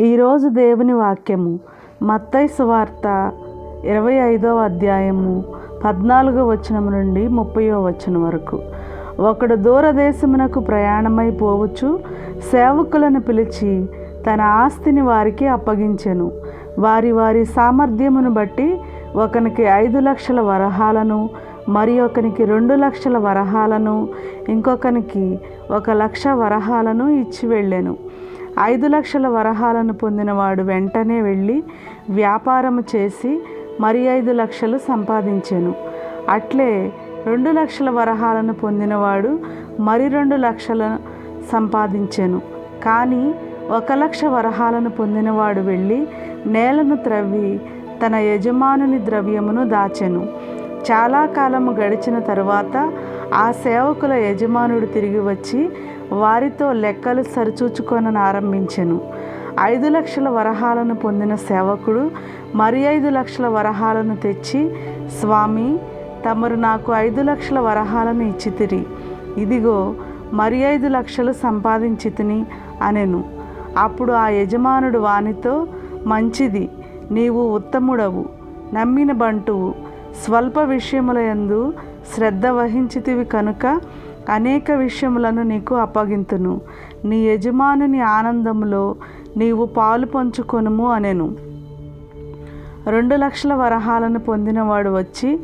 ఈరోజు దేవుని వాక్యము మత్తై సువార్త ఇరవై ఐదవ అధ్యాయము పద్నాలుగో వచనం నుండి ముప్పయో వచనం వరకు. ఒకడు దూరదేశమునకు ప్రయాణమై పోవచ్చు సేవకులను పిలిచి తన ఆస్తిని వారికి అప్పగించెను. వారి వారి సామర్థ్యమును బట్టి ఒకనికి ఐదు లక్షల వరహాలను మరి ఒకనికి రెండు లక్షల వరహాలను ఇంకొకనికి ఒక లక్ష వరహాలను ఇచ్చి వెళ్ళాను. ఐదు లక్షల వరహాలను పొందినవాడు వెంటనే వెళ్ళి వ్యాపారము చేసి మరి ఐదు లక్షలు సంపాదించాను. అట్లే రెండు లక్షల వరహాలను పొందినవాడు మరి రెండు లక్షల సంపాదించాను. కానీ ఒక లక్ష వరహాలను పొందినవాడు వెళ్ళి నేలను త్రవ్వి తన యజమానుని ద్రవ్యమును దాచెను. చాలా కాలము గడిచిన తరువాత ఆ సేవకుల యజమానుడు తిరిగి వచ్చి వారితో లెక్కలు సరిచూచుకొని ఆరంభించెను. ఐదు లక్షల వరహాలను పొందిన సేవకుడు మరి ఐదు లక్షల వరహాలను తెచ్చి స్వామి తమరు నాకు ఐదు లక్షల వరహాలను ఇచ్చితిరి. ఇదిగో మరి ఐదు లక్షలు సంపాదించితిని అనెను. అప్పుడు ఆ యజమానుడు వానితో మంచిది నీవు ఉత్తముడవు నమ్మిన బంటువు స్వల్ప విషయముల యందు శ్రద్ధ వహించితివి కనుక అనేక విషయములను నీకు అప్పగింతును. నీ యజమానుని ఆనందములో నీవు పాలు పంచుకొనుము అనెను. రెండు లక్షల వరహాలను పొందినవాడు వచ్చి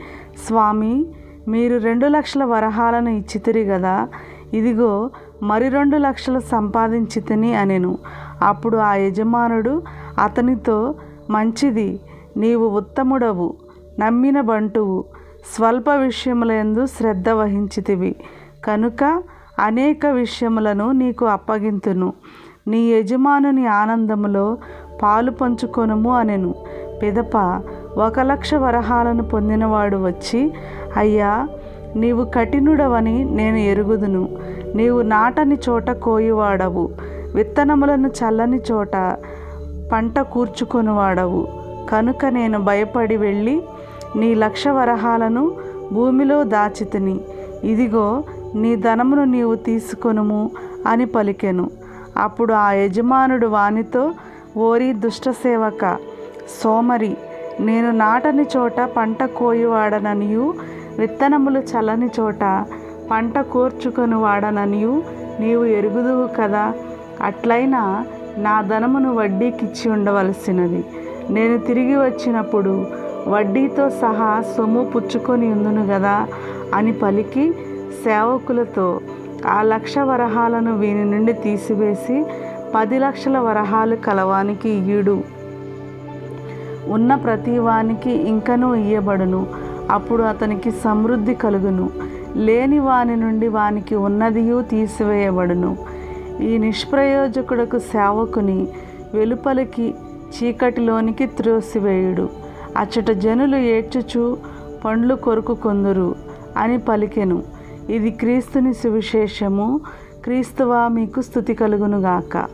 స్వామి మీరు రెండు లక్షల వరహాలను ఇచ్చితిరి కదా ఇదిగో మరి రెండు లక్షలు సంపాదించితిని అనెను. అప్పుడు ఆ యజమానుడు అతనితో మంచిది నీవు ఉత్తముడవు నమ్మిన బంటువు స్వల్ప విషయములందు శ్రద్ధ వహించితివి. కనుక అనేక విషయములను నీకు అప్పగింతును. నీ యజమానుని ఆనందములో పాలు పంచుకొనుము అనెను. పిదప ఒక లక్ష వరహాలను పొందినవాడు వచ్చి అయ్యా నీవు కఠినుడవని నేను ఎరుగుదును. నీవు నాటని చోట కోయువాడవు. విత్తనములను చల్లని చోట పంట కూర్చుకొనివాడవు. కనుక నేను భయపడి వెళ్ళి నీ లక్ష వరహాలను భూమిలో దాచితిని. ఇదిగో నీ ధనమును నీవు తీసుకొనుము అని పలికెను. అప్పుడు ఆ యజమానుడు వానితో ఓరి దుష్ట సేవక సోమరి నేను నాటని చోట పంట కోయువాడననియు విత్తనములు చల్లని చోట పంట కోర్చుకొని వాడననియు నీవు ఎరుగుదువు కదా. అట్లయినా నా ధనమును వడ్డీకిచ్చి ఉండవలసినది. నేను తిరిగి వచ్చినప్పుడు వడ్డీతో సహా సొమ్ము పుచ్చుకొని ఉందును కదా అని పలికి సేవకులతో ఆ లక్ష వరహాలను వీని నుండి తీసివేసి పది లక్షల వరహాలు కలవానికి ఇయ్యుడు ఉన్న ప్రతివానికి ఇంకనూ ఇయ్యబడును. అప్పుడు అతనికి సమృద్ధి కలుగును. లేని వాని నుండి వానికి ఉన్నదియు తీసివేయబడును. ఈ నిష్ప్రయోజకుడకు సేవకుని వెలుపలికి చీకటిలోనికి త్రోసివేయుడు. అచ్చట జనులు ఏడ్చుచు పండ్లు కొరుకు కొందరు అని పలికెను. ఇది క్రీస్తుని సువిశేషము. క్రీస్తువా మీకు స్థుతి కలుగునుగాక.